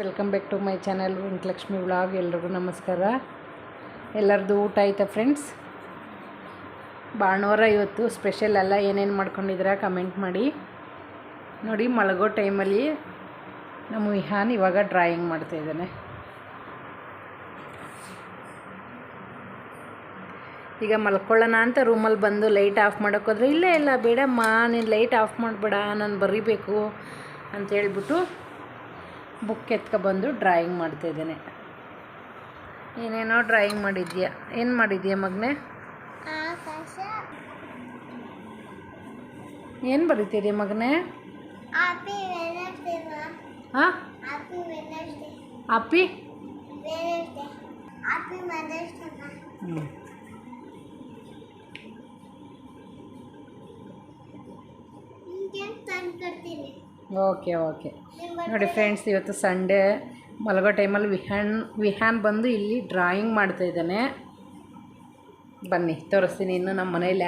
Welcome back to my channel Venkalakshmi vlog ಎಲ್ರಿಗೂ ನಮಸ್ಕಾರ. ಎಲ್ಲರದು ಊಟ ಆಯಿತಾ ಫ್ರೆಂಡ್ಸ್ ಭಾನುವಾರ ಇವತ್ತು ಸ್ಪೆಷಲ್ ಎಲ್ಲ ಏನೇನು ಮಾಡ್ಕೊಂಡಿದ್ದೀರಾ ಕಮೆಂಟ್ ಮಾಡಿ. ನೋಡಿ, ಮಲಗೋ ಟೈಮಲ್ಲಿ ನಮ್ಮ ವಿಹಾನ್ ಇವಾಗ ಡ್ರಾಯಿಂಗ್ ಮಾಡ್ತಾಯಿದ್ದಾನೆ ಈಗ ಮಲ್ಕೊಳ್ಳೋಣ ಅಂತ ರೂಮಲ್ಲಿ ಬಂದು ಲೈಟ್ ಆಫ್ ಮಾಡೋಕ್ಕೋದ್ರೆ ಇಲ್ಲೇ ಇಲ್ಲ, ಬೇಡಮ್ಮ, ನೀನು ಲೈಟ್ ಆಫ್ ಮಾಡಬೇಡ, ನಾನು ಬರೀಬೇಕು, ಅಂತ ಹೇಳ್ಬಿಟ್ಟು ಬುಕ್ ಎತ್ಕೊಬಂದು ಡ್ರಾಯಿಂಗ್ ಮಾಡ್ತಾಯಿದ್ದೇನೆ ಏನೇನೋ ಡ್ರಾಯಿಂಗ್ ಮಾಡಿದ್ಯಾ? ಏನು ಮಾಡಿದ್ಯಾ ಮಗನೇ? ಏನು ಬರೀತೀರಿ ಮಗನೇ? ಹಾಂ ಅಪ್ಪಿ ಹ್ಞೂ ತಂದು ಕೊಡ್ತೀನಿ ಓಕೆ ಓಕೆ. ನೋಡಿ ಫ್ರೆಂಡ್ಸ್ ಇವತ್ತು ಸಂಡೇ ಮಲಗೋ ಟೈಮಲ್ಲಿ ವಿಹಾನ್ ವಿಹಾನ್ ಬಂದು ಇಲ್ಲಿ ಡ್ರಾಯಿಂಗ್ ಮಾಡ್ತಾಯಿದ್ದಾನೆ ಬನ್ನಿ, ತೋರಿಸ್ತೀನಿ ಇನ್ನು ನಮ್ಮ ಮನೇಲಿ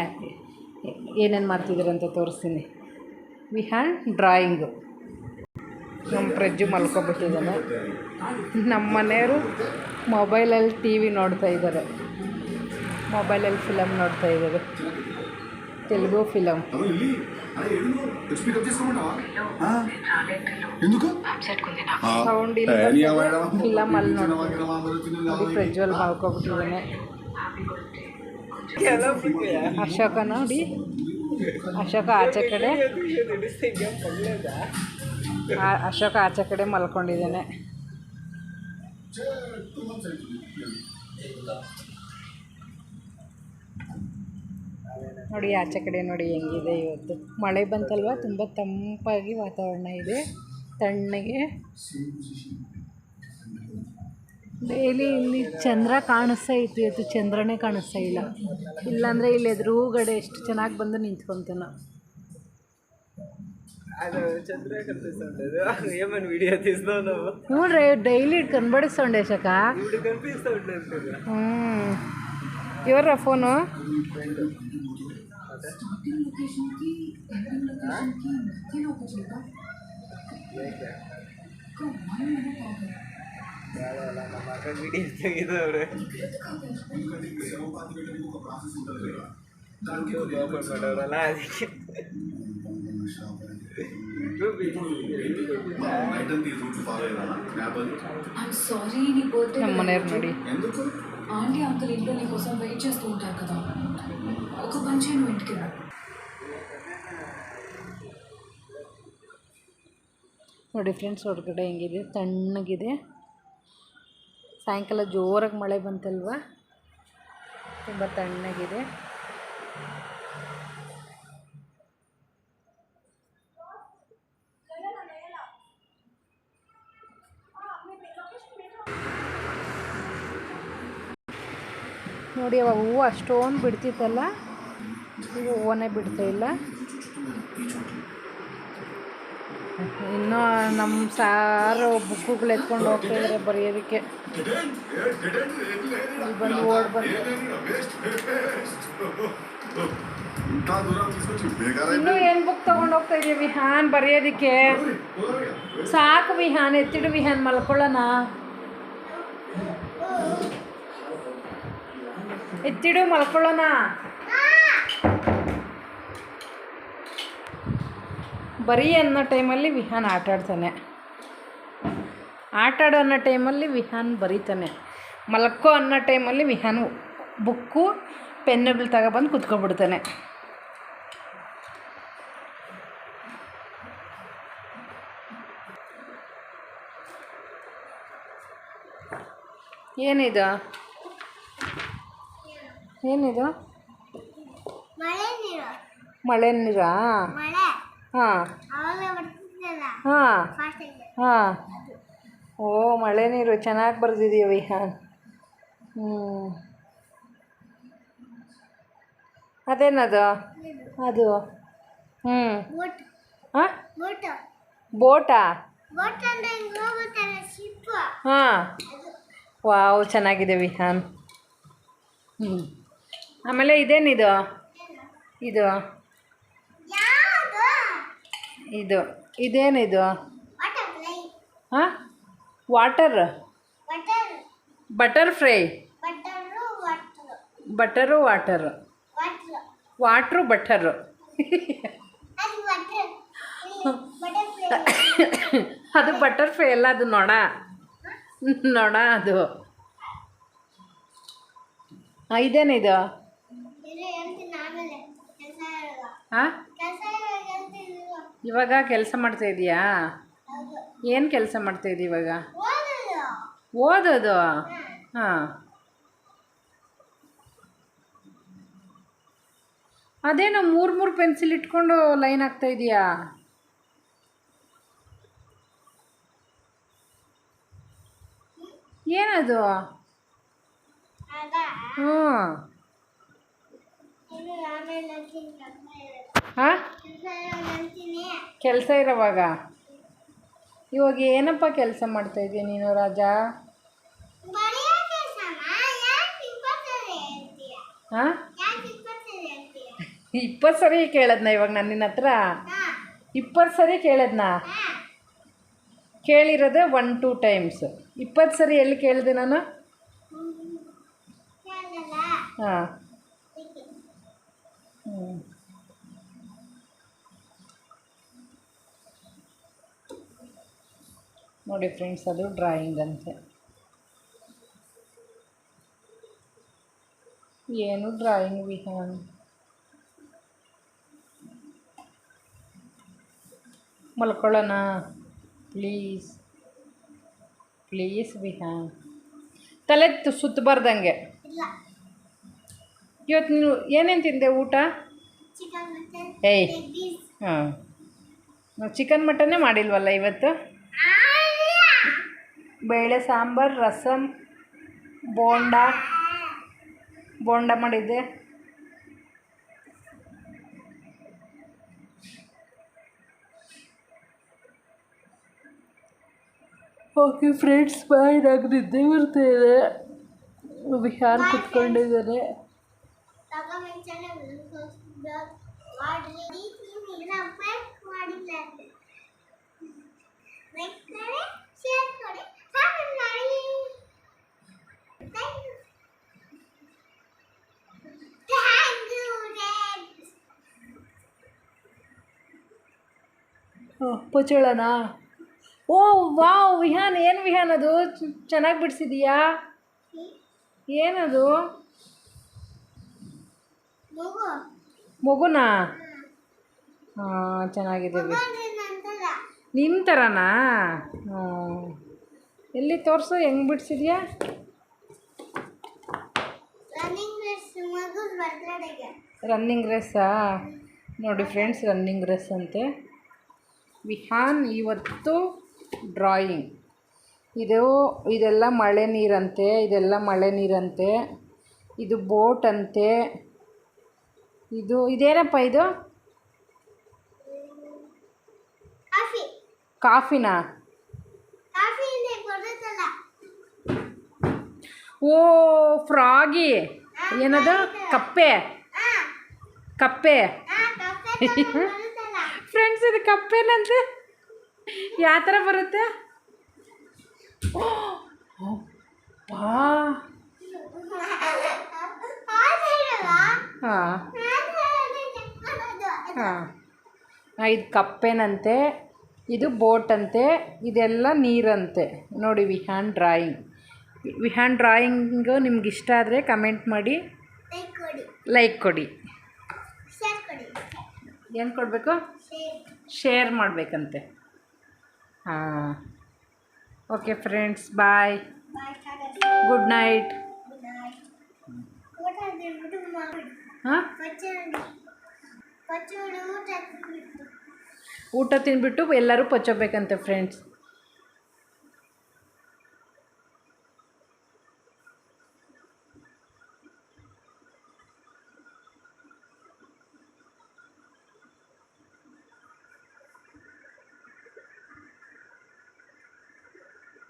ಏನೇನು ಮಾಡ್ತಿದ್ದೀರ ಅಂತ ತೋರಿಸ್ತೀನಿ. ವಿಹ್ಯಾನ್ ಡ್ರಾಯಿಂಗು ನಮ್ಮ ಫ್ರಿಜ್ಜು ಮಲ್ಕೊಬಿಟ್ಟಿದ್ದಾನೆ. ನಮ್ಮ ಮನೆಯವರು ಮೊಬೈಲಲ್ಲಿ ಟಿ ವಿ ನೋಡ್ತಾ ಇದ್ದಾರೆ. ಮೊಬೈಲಲ್ಲಿ ಫಿಲಮ್ ನೋಡ್ತಾ ಇದ್ದಾರೆ. ತೆಲುಗು ಫಿಲಮ್ ఎందుకు స్పీకప్ చేసుకోమంటావా ఆ? ఎందుకు ఆ, Sound ಇಲ್ಲ తయారీ ಬರ್ತದೆ, అవ్వడం, film ಅಲ್ಲಿ చిన్న ನೋಡ್ತಾರೆ. వాకిన మాందరు, చిన్న ನೋಡಿ లాభం. ಪ್ರಜ್ವಲ್ ಮಲ್ಕೊಬಿಟ್ಟಿದ್ದಾನೆ ಅಶೋಕ ನೋಡಿ ಅಶೋಕ ಆಚೆ ಕಡೆ ಆ- ಅಶೋಕ ಆಚೆ ಕಡೆ ಮಲ್ಕೊಂಡಿದ್ದಾನೆ ನೋಡಿ ಆಚೆ ಕಡೆ ನೋಡಿ ಹೆಂಗಿದೆ ಇವತ್ತು. ಮಳೆ ಬಂತಲ್ವ? ತುಂಬ ತಂಪಾಗಿ ವಾತಾವರಣ ಇದೆ. ತಣ್ಣಗೆ. ಡೈಲಿ ಇಲ್ಲಿ ಚಂದ್ರ ಕಾಣಿಸ್ತಾ ಇತ್ತು. ಇವತ್ತು ಚಂದ್ರನೇ ಕಾಣಿಸ್ತಾ ಇಲ್ಲ. ಇಲ್ಲಾಂದರೆ ಇಲ್ಲಿ ಎದುರುಗಡೆ ಎಷ್ಟು ಚೆನ್ನಾಗಿ ಬಂದು ನಿಂತ್ಕೊತಾನ. ನೋಡ್ರಿ ಡೈಲಿ ಕನ್ಬಡಿ ಶಕ? ಹ್ಞೂ ಇವರ ಫೋನು అంటే స్టార్టింగ్ లొకేషన్కి ఎండింగ్ లొకేషన్కి మధ్యలో ఒక చోట ఎందుకు? ఆంటీ అంకుల్ ఇంట్లో నీ కోసం వెయిట్ చేస్తూ ఉంటారు కదా ఒక పని చేయి నువ్వు ఇంటికి రా ನೋಡಿ ಫ್ರೆಂಡ್ಸ್ ಹೊರಗಡೆ ಹೆಂಗಿದೆ ತಣ್ಣಗಿದೆ ಸಾಯಂಕಾಲ ಜೋರಾಗಿ ಮಳೆ ಬಂತಲ್ವಾ ತುಂಬ ತಣ್ಣಗಿದೆ ನೋಡಿ ಅವಾಗ ಹೂವು ಅಷ್ಟೊಂದು ಬಿಡ್ತಿತ್ತಲ್ಲ ಈಗ ಬಿಡ್ತಾ ಇಲ್ಲ. ಇನ್ನೂ ನಮ್ಮ ಸಾರು ಬುಕ್ಕುಗಳು ಎತ್ಕೊಂಡು ಹೋಗ್ತಾ ಇದ್ದಾರೆ ಬರೆಯೋದಕ್ಕೆ. ಬಂದು ಓಡಿ ಬಂದು ಇನ್ನೂ ಏನು ಬುಕ್ ತೊಗೊಂಡು ಹೋಗ್ತಾ ಇದೀವಿ ವಿಹಾನ್ ಬರೆಯೋದಕ್ಕೆ? ಸಾಕು ವಿಹಾನ್, ಎತ್ತಿಡು ವಿಹಾನ್, ಮಲ್ಕೊಳ್ಳೋಣ. ಎತ್ತಿಡು ಮಲ್ಕೊಳ್ಳೋಣ ಬರೀ ಅನ್ನೋ ಟೈಮಲ್ಲಿ ವಿಹಾನ್ ಆಟ ಆಡ್ತಾನೆ ಆಟ ಆಡೋ ಅನ್ನೋ ಟೈಮಲ್ಲಿ ವಿಹಾನ್ ಬರೀತಾನೆ ಮಲ್ಕೋ ಅನ್ನೋ ಟೈಮಲ್ಲಿ ವಿಹಾನ್ ಬುಕ್ಕು ಪೆನ್ನುಗಳು ತಗೊಬಂದು ಕುತ್ಕೊಬಿಡ್ತಾನೆ ಏನಿದು ಏನಿದು? ಮಳೆ. ನೀರು ಹಾಂ. ಹಾಂ ಹಾಂ. ಓ ಮಳೆ ನೀರು ಚೆನ್ನಾಗಿ ಬರೆದಿದೀಯ ವಿಹಾನ್ ಹ್ಞೂ ಅದೇನದು? ಅದು. ಹ್ಞೂ ಹಾಂ ಬೋಟ್. ಹಾಂ. ವಾವ್ ಚೆನ್ನಾಗಿದೆ ವಿಹಾನ್. ಹ್ಞೂ ಆಮೇಲೆ ಇದೇನಿದು ಇದು? ಇದು? ಇದೇನಿದು ಹಾ? Water. Butter fry. Butter, water. Water, butter. ಅದು ಬಟರ್ ಫ್ರೈ ಅಲ್ಲ, ಅದು ನೋಡ ನೋಡ ಅದು. ಇದೇನಿದು ಹಾಂ ಇವಾಗ ಕೆಲಸ ಮಾಡ್ತಾ ಇದೀಯಾ? ಏನು ಕೆಲಸ ಮಾಡ್ತಾ ಇದೀಯ ಇವಾಗ? ಓದೋದು. ಹಾಂ. ಅದೇನೋ ಮೂರು ಮೂರು ಪೆನ್ಸಿಲ್ ಇಟ್ಕೊಂಡು ಲೈನ್ ಆಗ್ತಾ ಇದೆಯಾ? ಏನದು? ಹ್ಞೂ ಇದು ಆಮೇಲೆ ಹೇಳ್ತೀನಿ ಕೆಲಸ ಇರಲ್ಲ ಹಾಂ? ಕೆಲಸ ಇರೋವಾಗ? ಇವಾಗ ಏನಪ್ಪ ಕೆಲಸ ಮಾಡ್ತಾ ಇದೀಯ ನೀನು ರಾಜ? ಹಾಂ? ಇಪ್ಪತ್ತು ಸರಿ ಕೇಳದ್ನ ಇವಾಗ ನಾನು ನಿನ್ನ ಹತ್ರ? ಇಪ್ಪತ್ತು ಸರಿ ಕೇಳದ್ನ? ಕೇಳಿರೋದೆ ಒನ್ ಟೂ ಟೈಮ್ಸ್ ಇಪ್ಪತ್ತು ಸರಿ ಎಲ್ಲಿ ಕೇಳಿದೆ ನಾನು? ಹಾಂ. ನೋಡಿ ಫ್ರೆಂಡ್ಸ್, ಅದು ಡ್ರಾಯಿಂಗ್ ಅಂತೆ. ಏನು ಡ್ರಾಯಿಂಗ್ ವಿಹಾನ್ ಮಲ್ಕೊಳ್ಳೋಣ. ಪ್ಲೀಸ್. ಪ್ಲೀಸ್ ವಿಹಾನ್ ತಲೆ ಸುತ್ತ ಸುತ್ತಬಾರ್ದಂಗೆ ಇವತ್ತು ನೀವು ಏನೇನು ತಿಂದೆ ಊಟ? ಏಯ್. ಹಾಂ. ನಾವು ಚಿಕನ್ ಮಟನ್ನೇ ಮಾಡಿಲ್ವಲ್ಲ ಇವತ್ತು? ಬೇಳೆ ಸಾಂಬಾರು ರಸಮ್ ಬೋಂಡ. ಬೋಂಡ ಮಾಡಿದ್ದೆ. ಓಕೆ ಫ್ರೆಂಡ್ಸ್ ಬಾಯ್ ನಂಗೆ ನಿದ್ದೆ ಬರ್ತಾ ಇದೆ. ವಿಹಾನ್ ಕುತ್ಕೊಂಡಿದ್ದಾರೆ ತಗ ಮೆಂಚನೆ ಮಾಡ್ರಿ ನೀನು ಅಪ್ಪ ಮಾಡಿಲ್ಲ ಲೈಕ್ ಮಾಡಿ ಶೇರ್ ಮಾಡಿ ಕಾಮೆಂಟ್ ಮಾಡಿ ಥ್ಯಾಂಕ್ ಯು ಥ್ಯಾಂಕ್ ಯು ಪಚೋಳನ? ಓ, ವಾವ್, ವಿಹಾನ್, ಏನು ವಿಹಾನ್ ಅದು? ಚೆನ್ನಾಗಿ ಬಿಡಿಸಿದೀಯಾ? ಏನದು? ಮಗು ಮಗುನಾ? ಹಾಂ, ಚೆನ್ನಾಗಿದೆ ನಿಮ್ಮ ಥರನಾ ಹಾಂ. ಎಲ್ಲಿ ತೋರಿಸು, ಹೆಂಗೆ ಬಿಡಿಸಿದ್ಯಾ? ರನ್ನಿಂಗ್ ರೇಸಾ? ನೋಡಿ, ಫ್ರೆಂಡ್ಸ್, ರನ್ನಿಂಗ್ ರೇಸ್ ಅಂತೆ. ವಿಹಾನ್ ಇವತ್ತು ಡ್ರಾಯಿಂಗ್. ಇದು ಇದೆಲ್ಲ ಮಳೆ ನೀರಂತೆ ಇದೆಲ್ಲ ಮಳೆ ನೀರಂತೆ ಇದು ಬೋಟ್ ಅಂತೆ. ಇದು ಇದೇನಪ್ಪ ಇದು? ಕಾಫಿ. ಕಾಫಿನಾ? Oh froggy. ಏನದು? ಕಪ್ಪೆ. ಕಪ್ಪೆ ಹಾ ಕಾಫಿ ಬರುತ್ತಲ್ಲ ಫ್ರೆಂಡ್ಸ್ ಇದು ಕಪ್ಪೇನಂತೆ? ಯಾವ ಥರ ಬರುತ್ತೆ? ಹಾಂ. ಹಾಂ. ಇದು ಕಪ್ಪೇನಂತೆ ಇದು ಬೋಟ್ ಅಂತೆ ಇದೆಲ್ಲ ನೀರಂತೆ. ನೋಡಿ ವಿಹಾನ್ ಡ್ರಾಯಿಂಗ್ ವಿಹಾನ್ ಡ್ರಾಯಿಂಗು ನಿಮ್ಗೆ ಇಷ್ಟ ಆದರೆ ಕಮೆಂಟ್ ಮಾಡಿ. ಲೈಕ್ ಕೊಡಿ. ಏನು ಕೊಡಬೇಕು? ಶೇರ್ ಮಾಡಬೇಕಂತೆ. ಹಾಂ. Okay friends bye good night ಹಾಂ? ಊಟ ತಿನ್ಬಿಟ್ಟು ಊಟ ತಿಂದ್ಬಿಟ್ಟು ಎಲ್ಲರೂ ಪಚ್ಚೋಬೇಕಂತೆ ಫ್ರೆಂಡ್ಸ್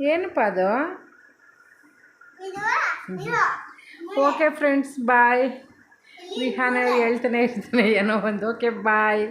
ಏನಪ್ಪ ಅದು? ಓಕೆ ಫ್ರೆಂಡ್ಸ್ ಬಾಯ್ ವಿಹಾನ ಹೇಳ್ತಾನೆ ಇರ್ತಾನೆ ಏನೋ ಒಂದು. Okay bye